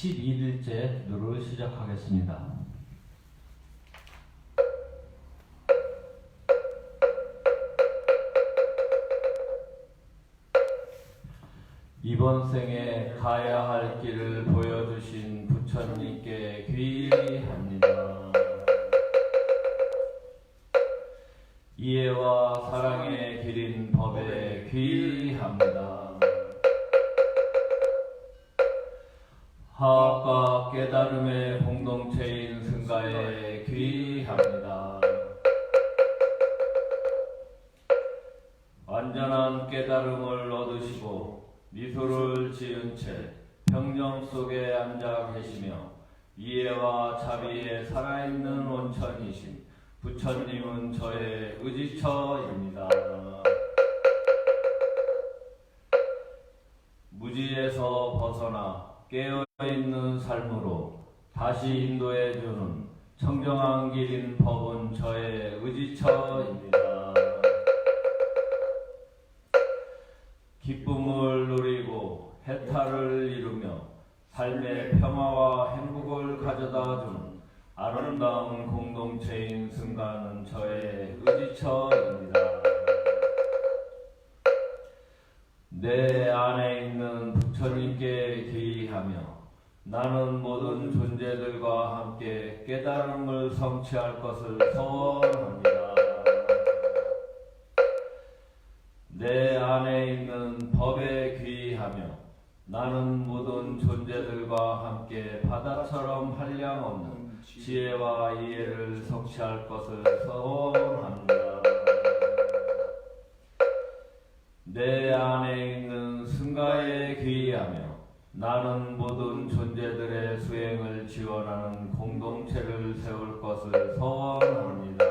12일째 누를 시작하겠습니다. 이번 생에 가야 할 길을 보여주신 부처님께 귀한 깨어있는 삶으로 다시 인도해 주는 청정한 길인 법은 저의 의지처입니다. 성취할 것을 서원합니다. 내 안에 있는 법에 귀하며 나는 모든 존재들과 함께 바다처럼 한량없는 지혜와 이해를 성취할 것을 소원합니다. 내 안에 있는 승가에 귀하며 나는 모든 존재들의 수행을 지원하는 공동체를 세울 것을 소원합니다.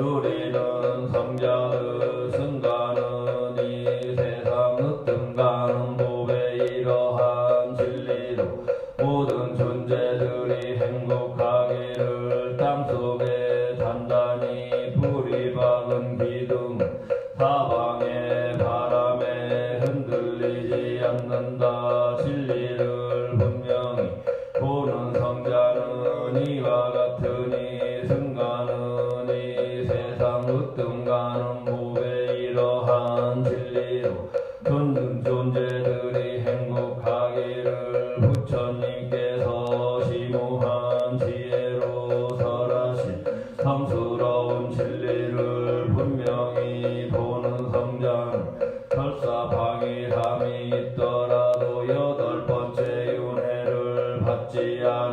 တို့ရေတော်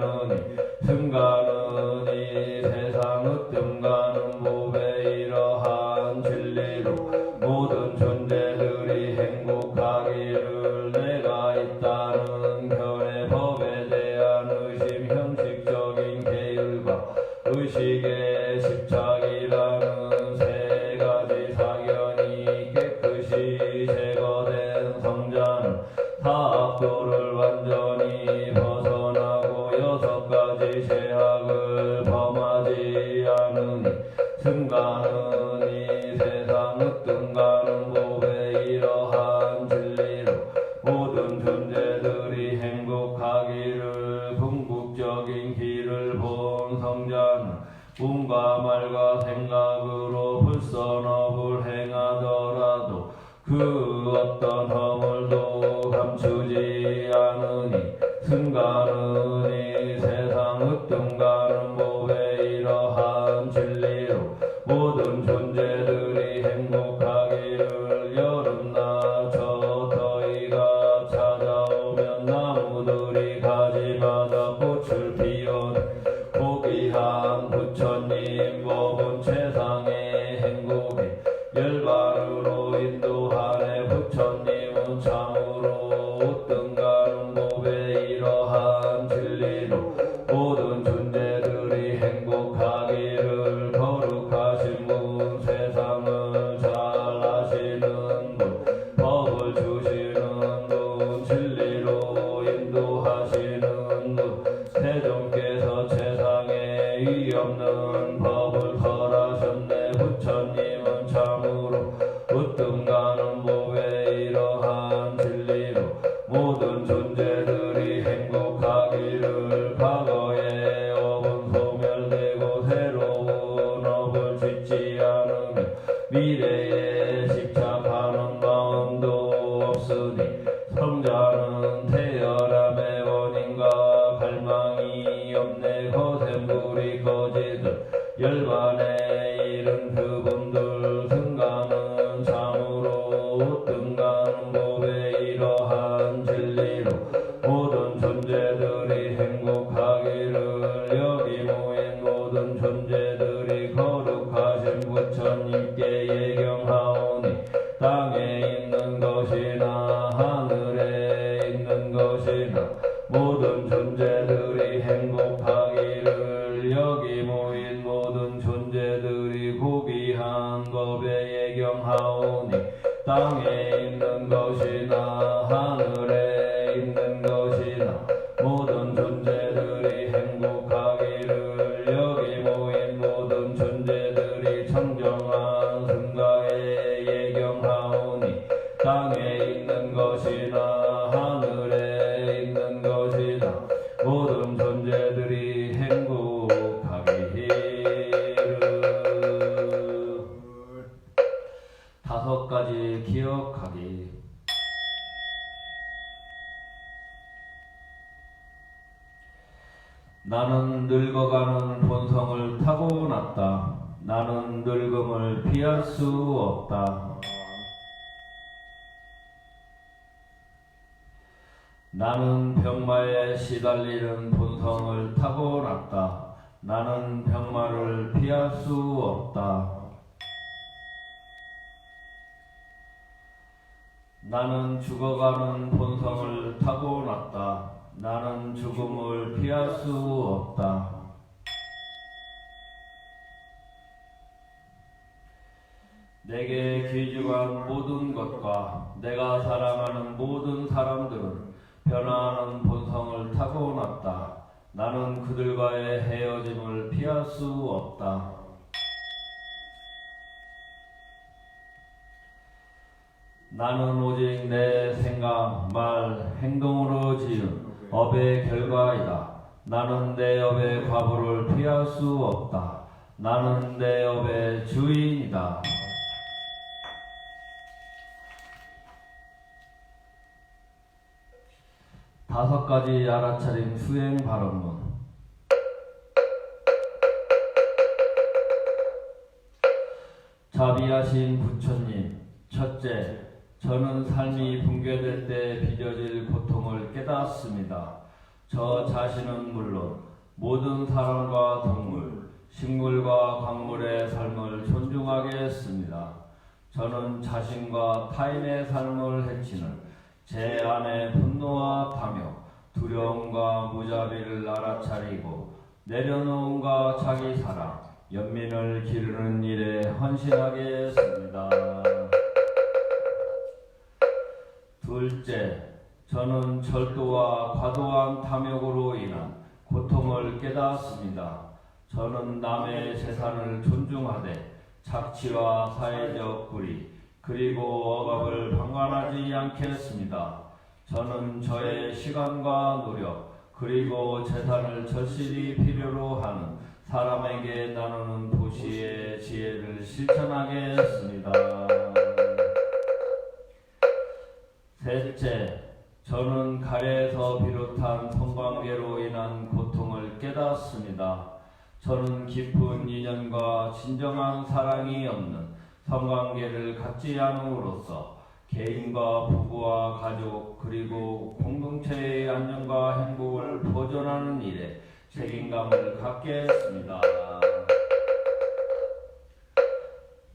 않으니 승가는 땅에 나는 병마에 시달리는 본성을 타고났다. 나는 병마를 피할 수 없다. 나는 죽어가는 본성을 타고났다. 나는 죽음을 피할 수 없다. 내게 귀중한 모든 것과 내가 사랑하는 모든 사람들은 변화하는 본성을 타고났다. 나는 그들과의 헤어짐을 피할 수 없다. 나는 오직 내 생각, 말, 행동으로 지은 업의 결과이다. 나는 내 업의 과보를 피할 수 없다. 나는 내 업의 주인이다. 다섯 가지 알아차림 수행 발언문. 자비하신 부처님, 첫째, 저는 삶이 붕괴될 때 빚어질 고통을 깨닫습니다. 저 자신은 물론 모든 사람과 동물, 식물과 광물의 삶을 존중하겠습니다. 저는 자신과 타인의 삶을 해치는 제 안의 분노와 탐욕, 두려움과 무자비를 알아차리고 내려놓음과 자기 사랑, 연민을 기르는 일에 헌신하겠습니다. 둘째, 저는 절도와 과도한 탐욕으로 인한 고통을 깨닫습니다. 저는 남의 재산을 존중하되 착취와 사회적 불의 그리고 억압을 방관하지 않겠습니다. 저는 저의 시간과 노력 그리고 재산을 절실히 필요로 하는 사람에게 나누는 도시의 지혜를 실천하겠습니다. 셋째, 저는 가래에서 비롯한 성관계로 인한 고통을 깨닫습니다. 저는 깊은 인연과 진정한 사랑이 없는 성관계를 갖지 않음으로써 개인과 부부와 가족 그리고 공동체의 안녕과 행복을 보존하는 일에 책임감을 갖게 했습니다.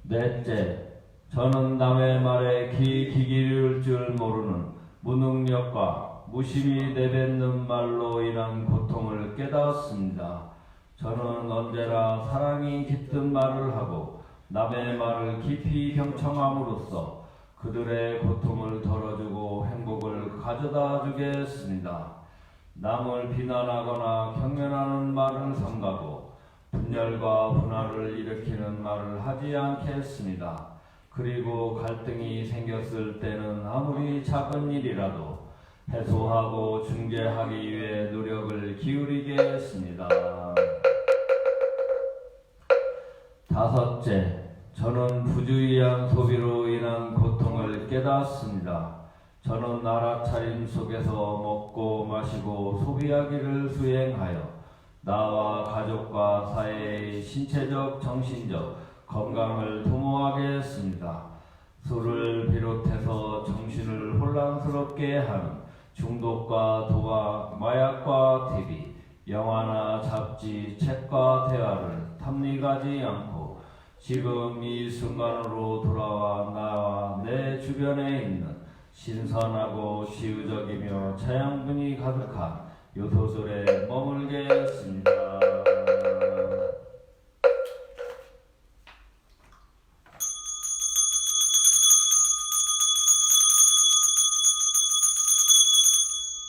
넷째, 저는 남의 말에 귀 기기를 줄 모르는 무능력과 무심히 내뱉는 말로 인한 고통을 깨닫습니다. 저는 언제나 사랑이 깃든 말을 하고 남의 말을 깊이 경청함으로써 그들의 고통을 덜어주고 행복을 가져다 주겠습니다. 남을 비난하거나 경멸하는 말을 삼가고 분열과 분화를 일으키는 말을 하지 않겠습니다. 그리고 갈등이 생겼을 때는 아무리 작은 일이라도 해소하고 중재하기 위해 노력을 기울이겠습니다. 다섯째, 저는 부주의한 소비로 인한 고통을 깨닫습니다. 저는 알아차림 속에서 먹고 마시고 소비하기를 수행하여 나와 가족과 사회의 신체적, 정신적 건강을 도모하게 했습니다. 술을 비롯해서 정신을 혼란스럽게 하는 중독과 도박, 마약과 TV, 영화나 잡지, 책과 대화를 탐닉하지 않고 지금 이 순간으로 돌아와 나와 내 주변에 있는 신선하고 시우적이며 자양분이 가득한 요소설에 머물게 하였습니다.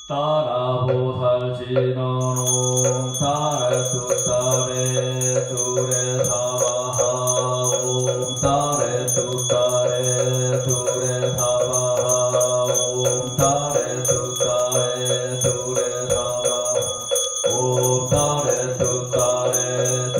따라보살지노 따라수 따레 뚜레 Bread.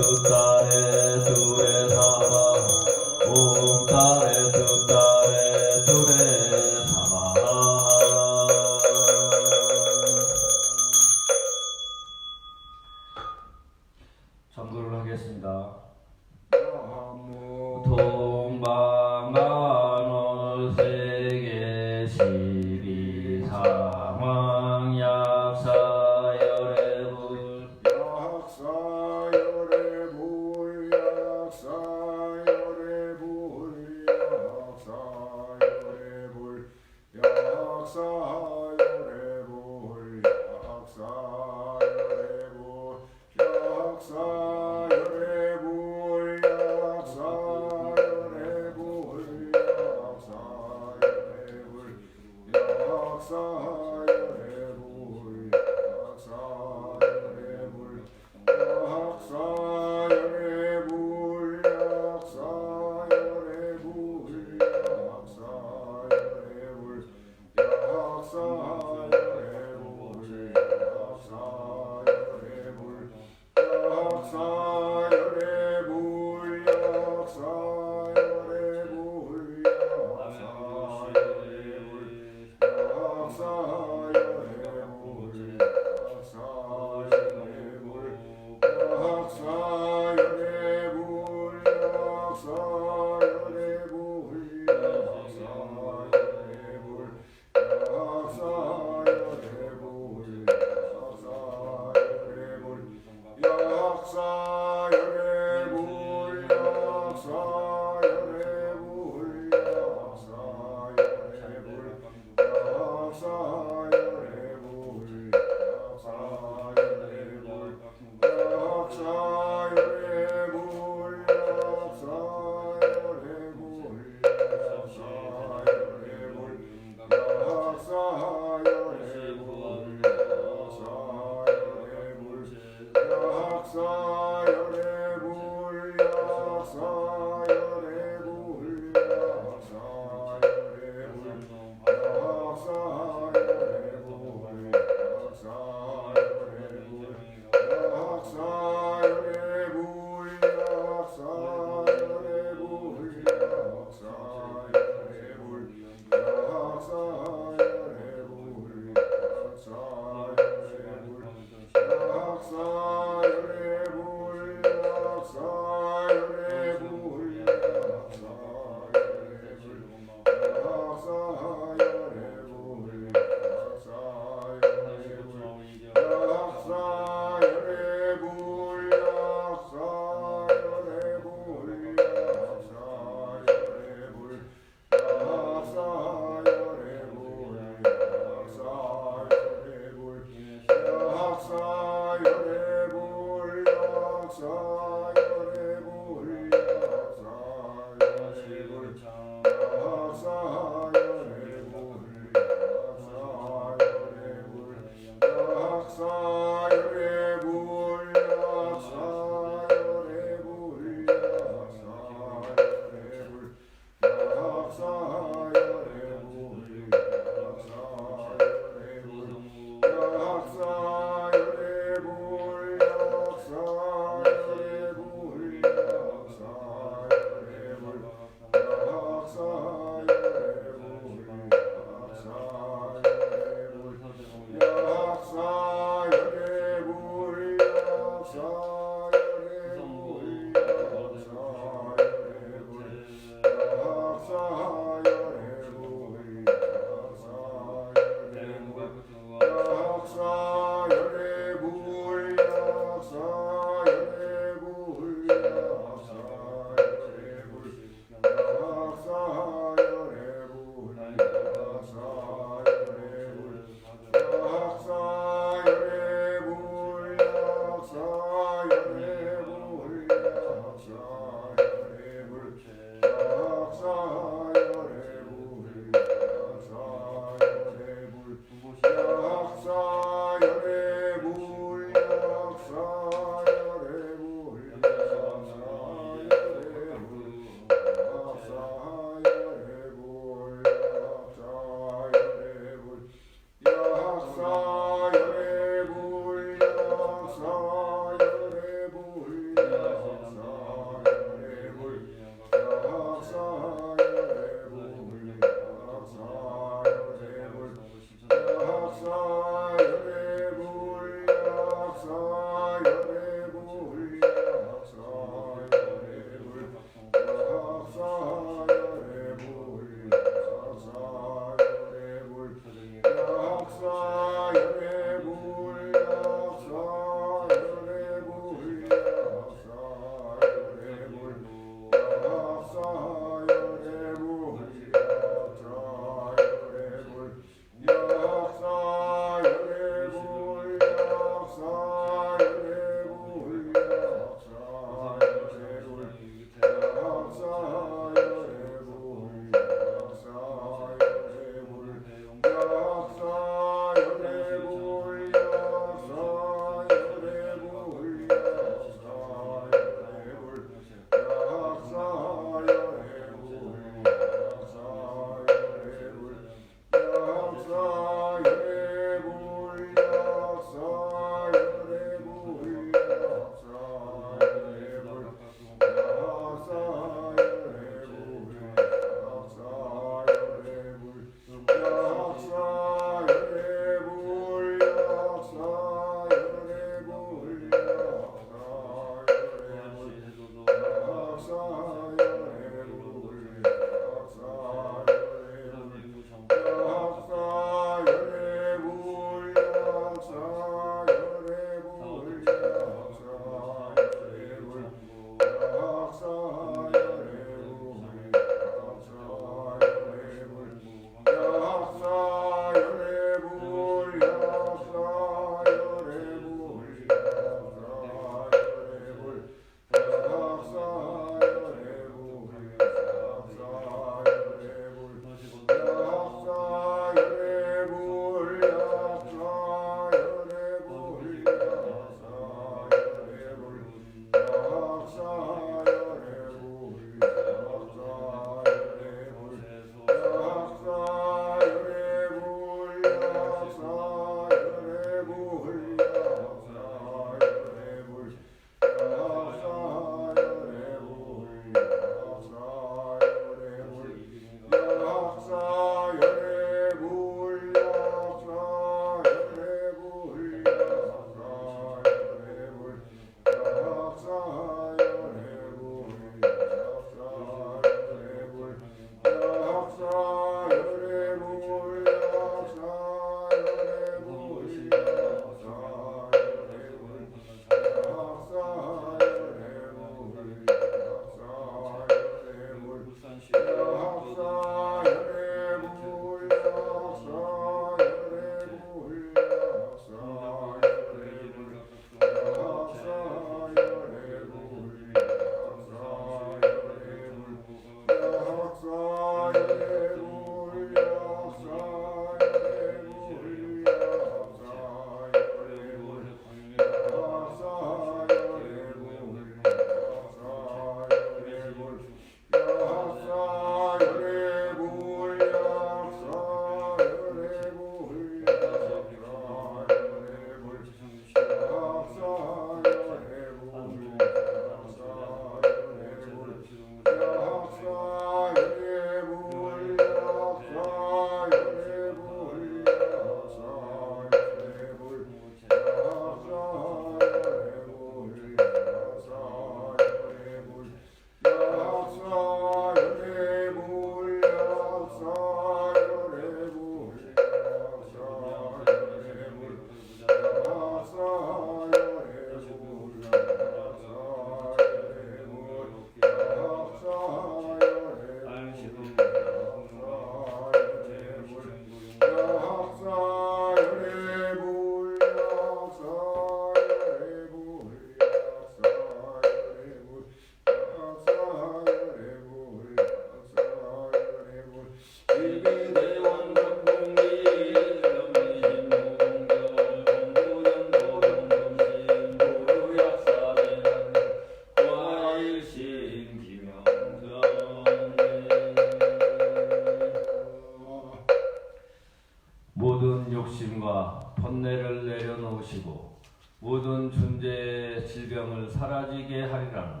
의심과 번뇌를 내려놓으시고 모든 존재의 질병을 사라지게 하리라는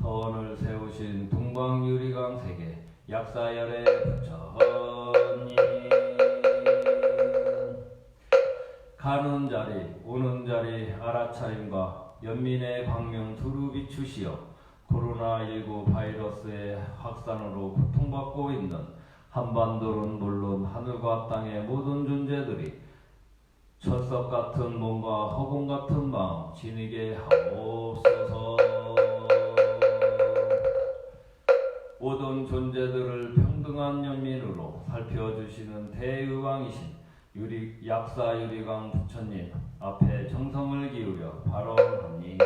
서원을 세우신 동방유리강 세계 약사열의 부처님 가는 자리 오는 자리 알아차림과 연민의 광명 두루 비추시어 코로나19 바이러스의 확산으로 고통받고 있는 한반도는 물론 하늘과 땅의 모든 존재들이 철석 같은 몸과 허공 같은 마음 지니게 하옵소서 모든 존재들을 평등한 연민으로 살펴주시는 대의왕이신 유리 약사 유리강 부처님 앞에 정성을 기울여 발언합니다.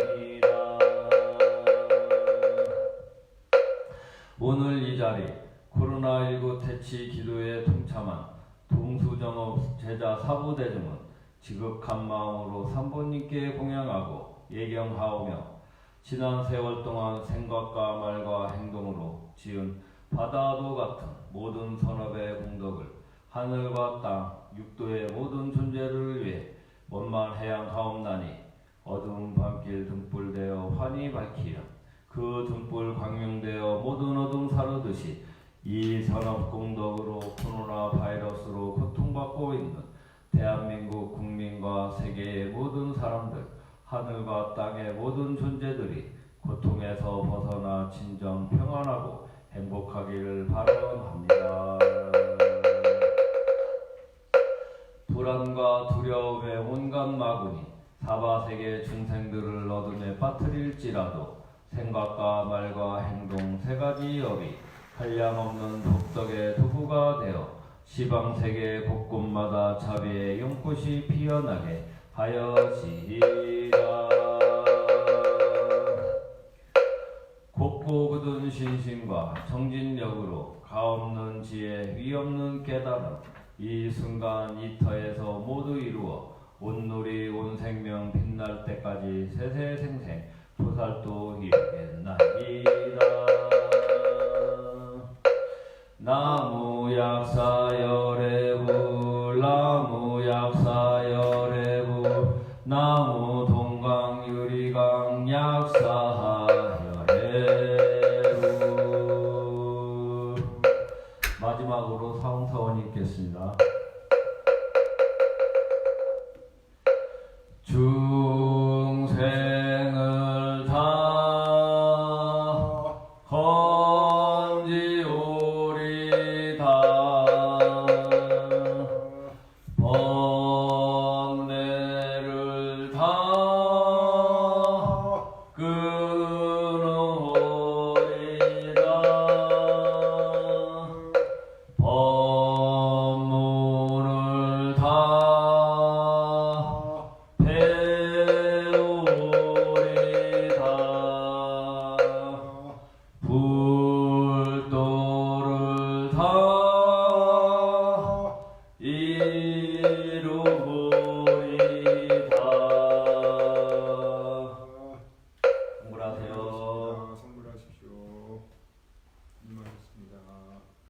오늘 이 자리 코로나19 퇴치 기도에 동참한 동수정업 제자 사부대중은 지극한 마음으로 삼보님께 공양하고 예경하오며 지난 세월 동안 생각과 말과 행동으로 지은 바다도 같은 모든 선업의 공덕을 하늘과 땅, 육도의 모든 존재를 위해 먼만 해양하옵나니 어두운 밤길 등불되어 환히 밝히려 그 등불 광명되어 모든 어둠 사르듯이 이 산업 공덕으로 코로나 바이러스로 고통받고 있는 대한민국 국민과 세계의 모든 사람들, 하늘과 땅의 모든 존재들이 고통에서 벗어나 진정 평안하고 행복하기를 바람합니다. 불안과 두려움의 온갖 마군이 사바세계 중생들을 어둠에 빠뜨릴지라도 생각과 말과 행동 세 가지 업이 한량없는 독덕의 도구가 되어 시방 세계 곳곳마다 자비의 연꽃이 피어나게 하여지리라. 곱고 굳은 신심과 정진력으로 가없는 지혜 위없는 깨달음 이 순간 이 터에서 모두 이루어 온누리 온 생명 빛날 때까지 세세생생 보살도 이루겠나이다 나무 약사열애부 나무 약사열애부 나무 동강 유리강 약사열애부 마지막으로 사홍사원이 있겠습니다. 중생